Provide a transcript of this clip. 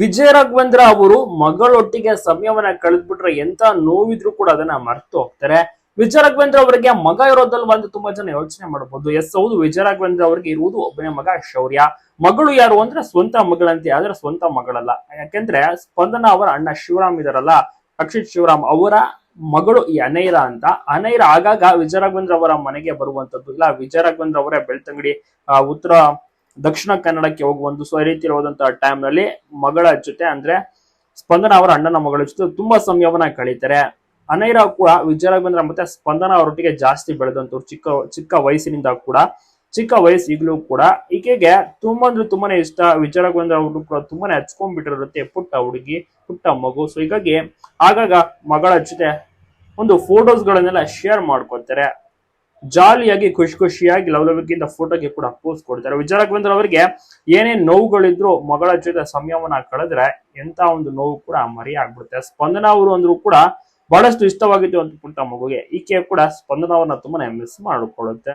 ವಿಜಯ ರಾಘವೇಂದ್ರ ಅವರು ಮಗಳೊಟ್ಟಿಗೆ ಸಮಯವನ್ನ ಕಳೆದ್ಬಿಟ್ರೆ ಎಂತ ನೋವಿದ್ರು ಕೂಡ ಅದನ್ನ ಮರ್ತು ಹೋಗ್ತಾರೆ. ವಿಜಯ ರಾಘವೇಂದ್ರ ಅವರಿಗೆ ಮಗ ಇರೋದ್ರಲ್ಲಿ ಅಂತ ತುಂಬಾ ಜನ ಯೋಚನೆ ಮಾಡಬಹುದು ಎಸ್, ಹೌದು ವಿಜಯ ರಾಘವೇಂದ್ರ ಅವರಿಗೆ ಇರುವುದು ಒಬ್ಬನೇ ಮಗ, ಶೌರ್ಯ. ಮಗಳು ಯಾರು ಅಂದ್ರೆ ಸ್ವಂತ ಮಗಳಂತೆ ಆದ್ರೆ ಸ್ವಂತ ಮಗಳಲ್ಲ. ಯಾಕೆಂದ್ರೆ ಸ್ಪಂದನ ಅವರ ಅಣ್ಣ ಶಿವರಾಮ್ ಇದಾರಲ್ಲ, ಅಕ್ಷಿತ್ ಶಿವರಾಮ್ ಅವರ ಮಗಳು ಈ ಅನೈರ ಅಂತ. ಅನೈರ ಆಗಾಗ ವಿಜಯ ರಾಘವೇಂದ್ರ ಅವರ ಮನೆಗೆ ಬರುವಂತದ್ದು ಇಲ್ಲ. ವಿಜಯ ರಾಘವೇಂದ್ರ ಅವರೇ ಬೆಳ್ತಂಗಡಿ ಉತ್ತರ ದಕ್ಷಿಣ ಕನ್ನಡಕ್ಕೆ ಹೋಗುವಂತ ಸೊ, ಈ ರೀತಿ ಇರುವಂತಹ ಟೈಮ್ನಲ್ಲಿ ಮಗಳ ಜೊತೆ ಅಂದ್ರೆ ಸ್ಪಂದನ ಅವರ ಅಣ್ಣನ ಮಗಳ ಜೊತೆ ತುಂಬಾ ಸಮಯವನ್ನ ಕಳೀತಾರೆ. ಅನೈರ ಕೂಡ ವಿಜಯರಾಘವೇಂದ್ರ ಮತ್ತೆ ಸ್ಪಂದನ ಅವರೊಟ್ಟಿಗೆ ಜಾಸ್ತಿ ಬೆಳೆದಂತವ್ರು ಚಿಕ್ಕ ಚಿಕ್ಕ ವಯಸ್ಸಿನಿಂದ ಕೂಡ, ಚಿಕ್ಕ ವಯಸ್ಸು ಈಗಲೂ ಕೂಡ. ಈಕೆಗೆ ತುಂಬಾ ಅಂದ್ರೆ ತುಂಬಾನೇ ಇಷ್ಟ. ವಿಜಯರಾಘವೇಂದ್ರ ಅವರು ಕೂಡ ತುಂಬಾನೇ ಹಚ್ಕೊಂಡ್ಬಿಟ್ಟಿರುತ್ತೆ ಪುಟ್ಟ ಹುಡುಗಿ, ಪುಟ್ಟ ಮಗು. ಸೊ ಹೀಗಾಗಿ ಆಗಾಗ ಮಗಳ ಜೊತೆ ಒಂದು ಫೋಟೋಸ್ ಗಳನ್ನೆಲ್ಲ ಶೇರ್ ಮಾಡ್ಕೊತಾರೆ ಜಾಲಿಯಾಗಿ, ಖುಷಿ ಖುಷಿಯಾಗಿ, ಲವಲವಿಕೆಯಿಂದ ಫೋಟೋಗೆ ಕೂಡ ಪೋಸ್ ಕೊಡ್ತಾರೆ. ವಿಜಯ ರಾಘವೇಂದ್ರ ಅವರಿಗೆ ಏನೇ ನೋವುಗಳಿದ್ರು ಮಗಳ ಜೊತೆ ಸಮಯವನ್ನ ಕಳೆದ್ರೆ ಎಂತ ಒಂದು ನೋವು ಕೂಡ ಮರಿ ಆಗ್ಬಿಡುತ್ತೆ. ಸ್ಪಂದನ ಅವರು ಅಂದ್ರೂ ಕೂಡ ಬಹಳಷ್ಟು ಇಷ್ಟವಾಗಿತ್ತು ಅಂತ ಪುಟ್ಟ ಮಗುಗೆ ಈಕೆ ಕೂಡ ಸ್ಪಂದನವನ್ನ ತುಂಬಾನೇ ಮಿಸ್ ಮಾಡಿಕೊಳ್ಳುತ್ತೆ.